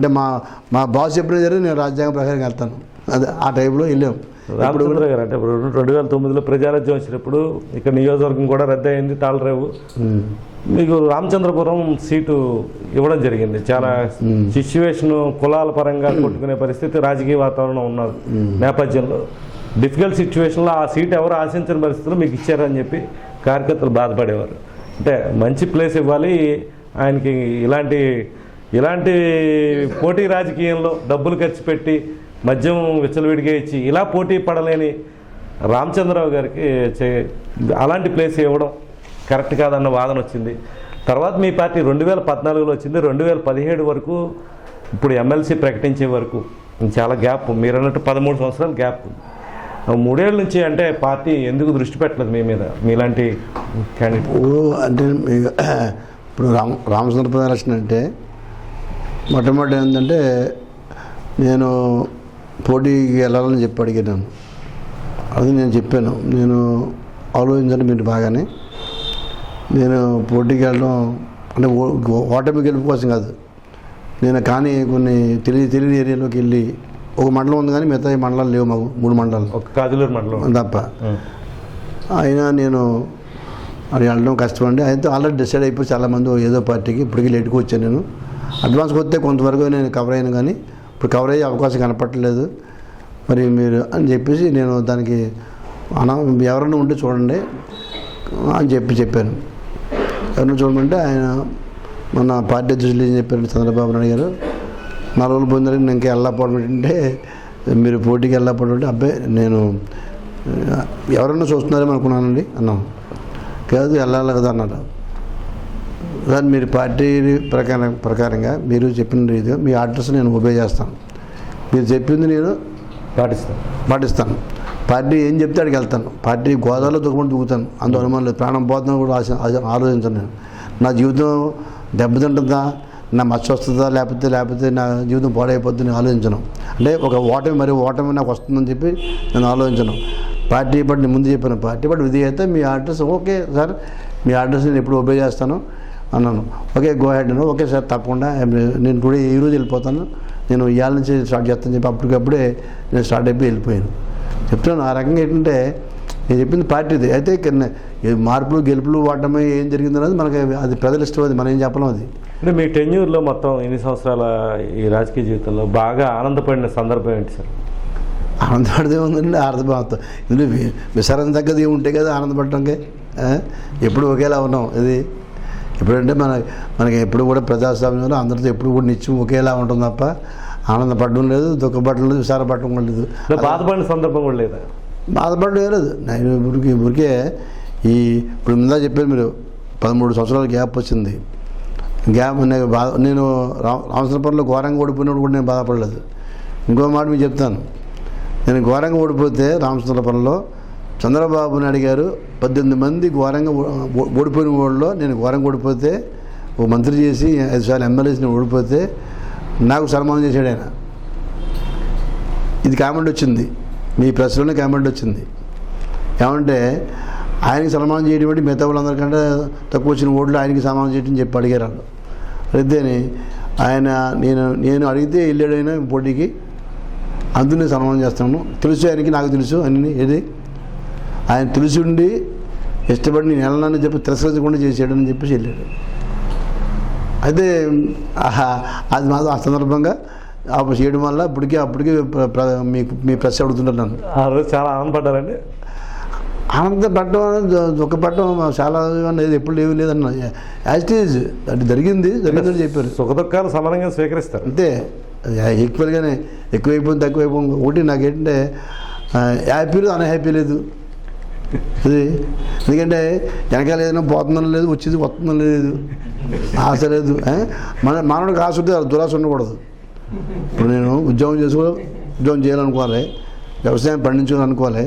అంటే మా మా బాస్ చెప్పిన జరిగి నేను రాజ్యాంగ ప్రకారం వెళ్తాను. అదే ఆ టైంలో వెళ్ళాం. రామచంద్ర గారు అంటే ఇప్పుడు రెండు వేల తొమ్మిదిలో ప్రజారాజ్యం వచ్చినప్పుడు ఇక్కడ నియోజకవర్గం కూడా రద్దు అయింది తాళరేవు మీకు రామచంద్రపురం సీటు ఇవ్వడం జరిగింది. చాలా సిచ్యువేషన్ కులాల పరంగా కొట్టుకునే పరిస్థితి రాజకీయ వాతావరణం ఉన్నది నేపథ్యంలో. డిఫికల్ట్ సిచ్యువేషన్లో ఆ సీట్ ఎవరు ఆశించని పరిస్థితుల్లో మీకు ఇచ్చారని చెప్పి కార్యకర్తలు బాధపడేవారు. అంటే మంచి ప్లేస్ ఇవ్వాలి ఆయనకి ఇలాంటి ఇలాంటి పోటీ రాజకీయంలో డబ్బులు ఖర్చు పెట్టి మద్యం విచ్చలవిడిగా ఇచ్చి ఇలా పోటీ పడలేని రామచంద్రరావు గారికి చే- అలాంటి ప్లేస్ ఇవ్వడం కరెక్ట్ కాదన్న వాదన వచ్చింది. తర్వాత మీ పార్టీ రెండు వేల పద్నాలుగులో వచ్చింది. రెండు వేల పదిహేడు వరకు ఇప్పుడు ఎమ్మెల్సీ ప్రకటించే వరకు చాలా గ్యాప్ మీరు అన్నట్టు పదమూడు సంవత్సరాలు గ్యాప్ మూడేళ్ళ నుంచి అంటే పార్టీ ఎందుకు దృష్టి పెట్టలేదు మీ మీద మీలాంటి క్యాండిడేట్? అంటే మీ- ఇప్పుడు రామ రామచంద్ర ప్రదర్శన అంటే మొట్టమొదటి ఏంటంటే నేను పోటీకి వెళ్ళాలని చెప్పి అడిగాను. అది నేను చెప్పాను. నేను ఆలోచించండి మీరు బాగానే. నేను పోటీకి వెళ్ళడం అంటే ఓటమి గెలుపు కోసం కాదు. నేను కానీ కొన్ని తెలియ తెలియని ఏరియాలోకి వెళ్ళి ఒక మండలం ఉంది కానీ మిగతా ఈ మండలాలు లేవు మాకు. మూడు మండలాలు. ఒక కాజులూరు మండలం. తప్ప. అయినా నేను అది వెళ్ళడం కష్టమండి. అయితే ఆల్రెడీ డిసైడ్ అయిపోయి చాలామంది ఏదో పార్టీకి ఇప్పటికీ లేట్గా వచ్చాను నేను. అడ్వాన్స్ వస్తే కొంతవరకు నేను కవర్ అయ్యాను కానీ ఇప్పుడు కవర్ అయ్యే అవకాశం కనపట్టలేదు మరి మీరు అని చెప్పేసి నేను దానికి అన ఎవరైనా ఉంటే చూడండి అని చెప్పి చెప్పాను. ఎవరిని చూడమంటే ఆయన మన పార్టీ అధ్యక్షులు ఏం చెప్పారు చంద్రబాబు నాయుడు గారు నా రోజులు పొందడానికి నేను ఇంకా వెళ్ళకపోవడం ఏంటంటే మీరు పోటీకి వెళ్ళకపోవడం అంటే అబ్బాయి నేను ఎవరన్నా చూస్తున్నారేమో అనుకున్నానండి అన్నాం. కాదు వెళ్ళాలి కదా అన్నారు సార్ మీరు పార్టీ ప్రకారం ప్రకారంగా మీరు చెప్పిన రీతిగా మీ ఆర్డర్స్ నేను ఒబే చేస్తాను. మీరు చెప్పింది నేను పాటిస్తాను. పాటిస్తాను. పార్టీ ఏం చెప్తే అడిగి వెళ్తాను. పార్టీ గోదావరిలో దుఃఖమని దూకుతాను అంత అనుమానం లేదు. ప్రాణం పోతుందని కూడా ఆశ ఆలోచించను నేను. నా జీవితం దెబ్బతింటుందా? నా మచ్చ వస్తుందా? లేకపోతే లేకపోతే నా జీవితం పాడైపోద్ది నేను ఆలోచించను. అంటే ఒక ఓటమి మరి ఓటమి నాకు వస్తుందని చెప్పి నేను ఆలోచించను. పార్టీ బట్టి ముందు చెప్పాను. పార్టీ బట్టి విధి అయితే మీ ఆర్డర్స్ ఓకే సార్. మీ ఆర్డర్స్ నేను ఎప్పుడు ఒబే చేస్తాను. అన్నాను. ఓకే గో హెడ్ అన్నాను ఓకే సార్ తప్పకుండా. నేను టుడే ఈ రోజు వెళ్ళిపోతాను. నేను ఇవాళ నుంచి స్టార్ట్ చేస్తాను చెప్పి అప్పటికప్పుడే నేను స్టార్ట్ అయిపోయి వెళ్ళిపోయాను. చెప్తున్నాను ఆ రకంగా ఏంటంటే నేను చెప్పింది పార్టీది. అయితే మార్పులు గెలుపులు వాడటమే ఏం జరిగింది అనేది మనకి అది ప్రజలు ఇష్టం అది. మనం ఏం చెప్పలేం అది. అంటే మీ టెన్యూర్లో మొత్తం ఎన్ని సంవత్సరాల ఈ రాజకీయ జీవితంలో బాగా ఆనందపడిన సందర్భం ఏంటి సార్? ఆనందపడితే ఉందండి ఆనందపడతాం ఇందులో విసరణ తగ్గది ఉంటే కదా ఆనందపడటానికి ఆ? ఎప్పుడు ఒకేలా ఉన్నాం. ఇది ఎప్పుడంటే మన మనకి ఎప్పుడు కూడా ప్రజాస్వామ్యంలో అందరితో ఎప్పుడు కూడా నిత్యం ఒకేలా ఉంటుంది తప్ప ఆనందపడడం లేదు దుఃఖపడడం లేదు విసారపడడం కూడా లేదు. బాధపడిన సందర్భం కూడా లేదా? బాధపడడం లేదు. నేను ఊరికి ఊరికే ఈ ఇప్పుడు ముందా చెప్పాను మీరు పదమూడు సంవత్సరాల గ్యాప్ వచ్చింది. గ్యాప్ నేను బాధ నేను రా రామచంద్రపురంలో ఘోరంగా ఓడిపోయినప్పుడు కూడా నేను బాధపడలేదు. ఇంకో మాట మీకు చెప్తాను. నేను ఘోరంగా ఓడిపోతే రామచంద్రపురంలో చంద్రబాబుని అడిగారు పద్దెనిమిది మంది ఘోరంగా ఓడిపోయిన వాళ్ళలో నేను ఘోరంగా ఓడిపోతే ఓ మంత్రి చేసి ఐదు సార్లు ఎమ్మెల్యేస్ని ఓడిపోతే నాకు సన్మానం చేశాడు ఆయన. ఇది కామెంట్ వచ్చింది. మీ ప్రెస్లోనే కామెంట్ వచ్చింది. ఏమంటే ఆయనకి సన్మానం చేయడం అంటే మిగతా వాళ్ళందరికంటే తక్కువ వచ్చిన ఓట్లు ఆయనకి సన్మానం చేయడం చెప్పి అడిగారు వాళ్ళు. అడిగితేనే ఆయన నేను నేను అడిగితే వెళ్ళాడు ఆయన పోటీకి నేను సన్మానం చేస్తాను. తెలుసు ఆయనకి నాకు తెలుసు అన్ని ఏది? ఆయన తెలిసి ఉండి ఇష్టపడి నేను వెళ్ళనని చెప్పి తిరస్కరించకుండా చేసాడని చెప్పేసి వెళ్ళాడు. అయితే అది మాత్రం ఆ సందర్భంగా ఆ చేయడం వల్ల ఇప్పటికీ అప్పటికి మీకు మీ ప్రెస్ అడుగుతుంటారు నన్ను. ఆ రోజు చాలా ఆనందపడ్డారండి. ఆనందపడడం దు- దుఃఖపడడం చాలా అనేది ఎప్పుడు లేవు లేదన్న. యాజ్ ఇట్ ఈజ్ అది జరిగింది జరిగిందని చెప్పారు. సుఖ దుఃఖాలు సమానంగా స్వీకరిస్తారు. అంతే. ఈక్వల్గానే ఎక్కువైపోయింది తక్కువైపోయింది. ఒకటి నాకేంటంటే హ్యాపీ లేదు అన్హ్యాపీ లేదు. ఇది ఎందుకంటే వెనకాల ఏదైనా పోతుందని లేదు వచ్చేది వస్తుందని లేదు. ఆశ లేదు? మన మానవుడికి ఆశ ఉంటే దురాశ ఉండకూడదు. ఇప్పుడు నేను ఉద్యోగం చేసుకో ఉద్యోగం చేయాలనుకోవాలి వ్యవసాయం పండించాలనుకోవాలి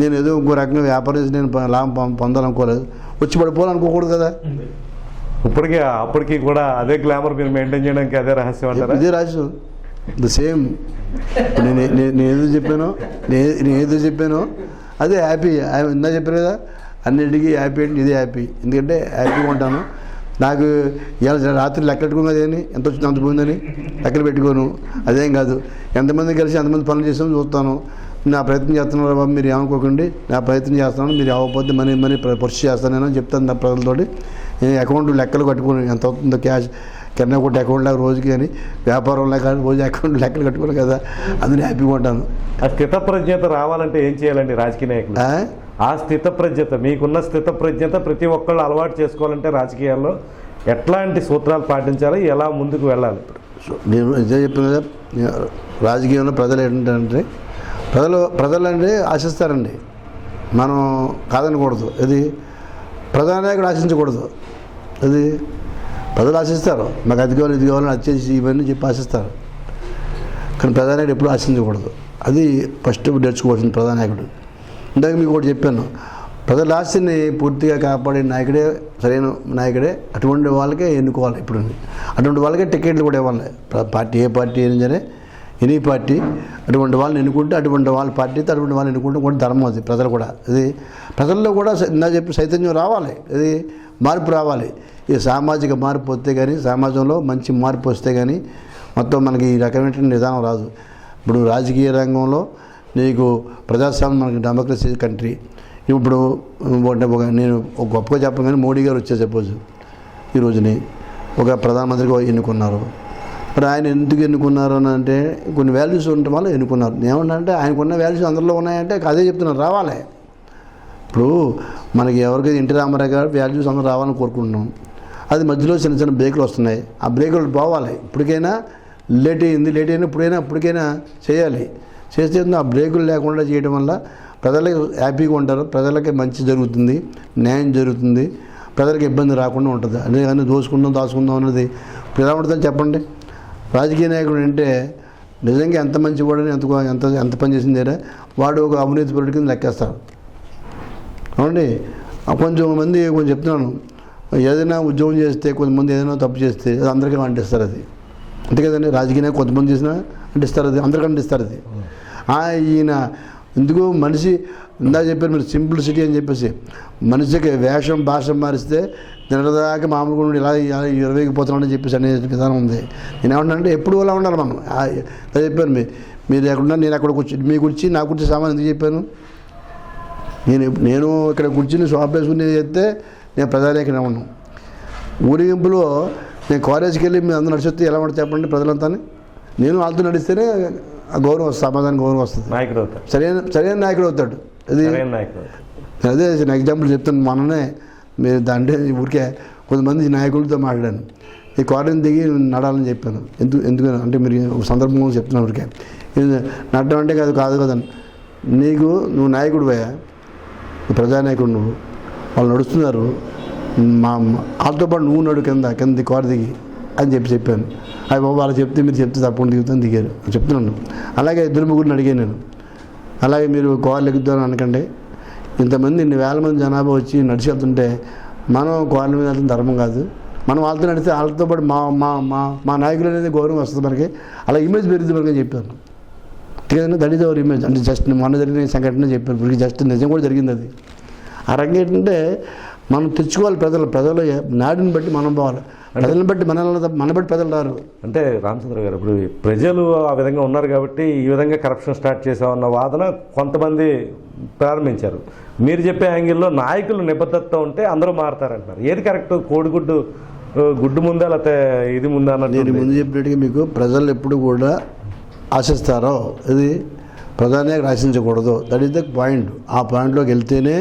నేను ఏదో ఇంకో రకంగా వ్యాపారం చేసి నేను లాభం పొందాలనుకోలేదు వచ్చి పడిపోవాలనుకోకూడదు కదా. ఇప్పటికీ అప్పటికి కూడా అదే గ్లామర్ మీరు మెయింటైన్ చేయడానికి అదే రహస్యం అంటారా? ఇదే రాజు ద సేమ్ నేను నేను నేను ఏదో చెప్పానో నేను నేను ఏదో చెప్పానో అదే హ్యాపీ. ఇందా చెప్పారు కదా? అన్నిటికీ హ్యాపీ అంటే ఇదే హ్యాపీ. ఎందుకంటే హ్యాపీగా ఉంటాను. నాకు ఇలా రాత్రి లెక్క పెట్టుకున్నది అని ఎంత వచ్చింది అంత పోయిందని లెక్కలు పెట్టుకోను. అదేం కాదు. ఎంతమంది కలిసి ఎంతమంది పనులు చేసామో చూస్తాను. నా ప్రయత్నం చేస్తున్నారు బాబు మీరు ఏమనుకోకండి. నా ప్రయత్నం చేస్తున్నాను మీరు అవ్వకపోతే మనీ మనీ పరిస్థితి చేస్తాను నేను చెప్తాను నా ప్రజలతోటి. నేను అకౌంట్ లెక్కలు కట్టుకుని ఎంత అవుతుందో క్యాష్ కింద కొట్టి అకౌంట్ లాగా రోజుకి కానీ వ్యాపారంలో కానీ రోజు అకౌంట్ లెక్కలు కట్టుకోను కదా. అందుని హ్యాపీగా ఉంటాను. ఆ స్థితప్రజ్ఞత రావాలంటే ఏం చేయాలండి రాజకీయ నాయకులు? ఆ? స్థితప్రజ్ఞత మీకున్న స్థితప్రజ్ఞత ప్రతి ఒక్కళ్ళు అలవాటు చేసుకోవాలంటే రాజకీయాల్లో ఎట్లాంటి సూత్రాలు పాటించాలి? ఎలా ముందుకు వెళ్ళాలి? నేను ఇదే చెప్పిన కదా, రాజకీయంలో ప్రజలు ఏంటంటే ప్రజలు ప్రజలు అంటే ఆశిస్తారండి. మనం కాదనకూడదు. ఇది ప్రధానాయకుడు ఆశించకూడదు. అది ప్రజలు ఆశిస్తారు. మాకు అది కావాలి ఇది కావాలని అత్యంత ఇవన్నీ చెప్పి ఆశిస్తారు. కానీ ప్రధానాయకుడు ఎప్పుడు ఆశించకూడదు. అది ఫస్ట్ నేర్చుకోవాల్సింది ప్రధానాయకుడు ఇందాక మీకు ఒకటి చెప్పాను. ప్రజల ఆస్తిని పూర్తిగా కాపాడే నాయకుడే సరైన నాయకుడే అటువంటి వాళ్ళకే ఎన్నుకోవాలి ఇప్పుడు అటువంటి వాళ్ళకే టికెట్లు కూడా ఇవ్వాలి. ప్ర- పార్టీ ఏ పార్టీ అయినా సరే ఎనీ పార్టీ అటువంటి వాళ్ళని ఎన్నుకుంటే అటువంటి వాళ్ళ పార్టీతో అటువంటి వాళ్ళని ఎన్నుకుంటే కూడా ధర్మం అది ప్రజలు కూడా. ఇది ప్రజల్లో కూడా నా చెప్పి చైతన్యం రావాలి. ఇది మార్పు రావాలి. ఈ సామాజిక మార్పు వస్తే కానీ సమాజంలో మంచి మార్పు వస్తే కానీ మొత్తం మనకి ఈ రకమైన నిదానం రాదు. ఇప్పుడు రాజకీయ రంగంలో నీకు ప్రజాస్వామ్యం మనకి డెమోక్రసీ కంట్రీ ఇప్పుడు నేను ఒక గొప్పగా చెప్పను కానీ మోడీ గారు వచ్చే సపోజ్ ఈ రోజుని. ఒక ప్రధానమంత్రిగా ఎన్నుకున్నారు. మరి ఆయన ఎందుకు ఎన్నుకున్నారు అని అంటే కొన్ని వాల్యూస్ ఉండటం వల్ల ఎన్నుకున్నారు. ఏమంటే ఆయనకున్న వాల్యూస్ అందరిలో ఉన్నాయంటే అదే చెప్తున్నారు రావాలి. ఇప్పుడు మనకి ఎవరికైతే ఎన్టీ రామారావు గారు వాల్యూస్ అందరూ రావాలని కోరుకుంటున్నాం అది మధ్యలో చిన్న చిన్న బ్రేకులు వస్తున్నాయి. ఆ బ్రేకులు పోవాలి. ఇప్పటికైనా లేట్ అయింది లేట్ అయినా ఇప్పుడైనా ఇప్పటికైనా చేయాలి. చేస్తే ఆ బ్రేకులు లేకుండా చేయడం వల్ల ప్రజలకి హ్యాపీగా ఉంటారు ప్రజలకి మంచి జరుగుతుంది న్యాయం జరుగుతుంది ప్రజలకు ఇబ్బంది రాకుండా ఉంటుంది. అదే కానీ దోసుకుందాం దాచుకుందాం అన్నది ఇప్పుడు ఎలా ఉంటుందని చెప్పండి. రాజకీయ నాయకుడు అంటే నిజంగా ఎంత మంచి వాడని ఎంత ఎంత ఎంత పని చేసిందేరా వాడు ఒక అవినీతి పరుడు కింద లెక్కేస్తారు అవునండి కొంచెం మంది కొంచెం చెప్తున్నాను. ఏదైనా ఉద్యోగం చేస్తే కొంతమంది ఏదైనా తప్పు చేస్తే అది అందరికీ అంటిస్తారు అది. అంతే కదండి? రాజకీయ కొంతమంది చేసినా అంటిస్తారు అది అందరికీ అంటిస్తారు అది. ఈయన ఎందుకు మనిషి ఇందా చెప్పారు మీరు సింప్లిసిటీ అని చెప్పేసి మనిషికి వేషం భాష మారిస్తే నిన్నదాకా మామూలుగా ఉండి ఇలా ఇరవైకి పోతున్నాడని చెప్పేసి అనే విధానం ఉంది. నేను ఏమంటానంటే ఎప్పుడు అలా ఉండాలి మనం చెప్పాను మీ మీరు ఎక్కడున్నా నేను అక్కడ కూర్చో మీ గురించి నా గురించి సామాన్ ఎందుకు చెప్పాను? నేను నేను ఇక్కడ కూర్చుని షాప్ వేసుకుని చేస్తే నేను ప్రధానికనే ఉన్నాను. ఊరేగింపులో నేను కాలేజీకి వెళ్ళి మీరు అందరూ నడిచొస్తే ఎలా ఉంటుంది చెప్పండి ప్రజలంతా నేను వాళ్ళతో నడిస్తేనే ఆ గౌరవం వస్తుంది సమాధానం గౌరవం వస్తుంది. నాయకుడు అవుతారు సరైన సరైన నాయకుడు అవుతాడు. అది నేను అదే చిన్న ఎగ్జాంపుల్ చెప్తాను మొన్ననే. మీరు దాంట్లో ఊరికే కొంతమంది నాయకులతో మాట్లాడాను. ఈ కాలేజీ దిగి నడాలని చెప్పాను. ఎందుకు ఎందుకు అంటే మీరు ఒక సందర్భంలో చెప్తున్నాను ఊరికే. నడడం అంటే కాదు కాదు కదా. నీకు నువ్వు నాయకుడు పోయా ప్రజానాయకుడు నువ్వు. వాళ్ళు నడుస్తున్నారు. మా వాళ్ళతో పాటు నువ్వు నడు కింద కింద కారు దిగి అని చెప్పి చెప్పాను. అవి బాబు వాళ్ళు చెప్తే మీరు చెప్తే తప్పకుండా దిగుతాను దిగారు చెప్తున్నాను. అలాగే ఇద్దరు ముగ్గురిని అడిగాను నేను. అలాగే మీరు కార్లు ఎక్కుతాను అనకండి. ఇంతమంది ఇన్ని వేల మంది జనాభా వచ్చి నడిచి వెళ్తుంటే మనం కార్ల మీద వెళ్తున్న ధర్మం కాదు. మనం వాళ్ళతో నడిస్తే వాళ్ళతో పాటు మా మా మా మా నాయకులు అనేది గౌరవం వస్తుంది మనకి. అలా ఇమేజ్ పెరుగుతుంది మనకి చెప్పాను అంతేకాదండి దట్ ఈజ్ అవర్ ఇమేజ్ అంటే జస్ట్ మొన్న జరిగిన సంఘటన చెప్పాను ఇప్పుడు జస్ట్ నిజం కూడా జరిగింది అది. ఆ రంగం ఏంటంటే మనం తెచ్చుకోవాలి ప్రజలు. ప్రజలు నాడిని బట్టి మనం పోవాలి. ప్రజలను బట్టి మన మన బట్టి ప్రజలు రారు. అంటే రామచంద్ర గారు ఇప్పుడు ప్రజలు ఆ విధంగా ఉన్నారు కాబట్టి ఈ విధంగా కరప్షన్ స్టార్ట్ చేసామన్న వాదన కొంతమంది ప్రారంభించారు. మీరు చెప్పే యాంగిల్లో నాయకులు నిబద్ధత ఉంటే అందరూ మారతారంటున్నారు. ఏది కరెక్ట్? కోడిగుడ్డు గుడ్డు ముందా లేకపోతే ఇది ముందా నేను ముందు చెప్పినట్టుగా మీకు ప్రజలు ఎప్పుడు కూడా ఆశిస్తారో ఇది ప్రధానంగా ఆశించకూడదు. దట్ ఈస్ ద పాయింట్ ఆ పాయింట్లోకి వెళ్తేనే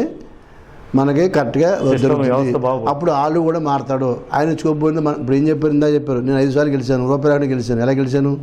మనకి కరెక్ట్గా. అప్పుడు వాళ్ళు కూడా మారతాడు. ఆయన చూపబోయింది మన ఇప్పుడు ఏం చెప్పారు? ఇందా చెప్పారు. నేను ఐదు సార్లు గెలిచాను. రూపాయలు గెలిచాను. ఎలా గెలిచాను?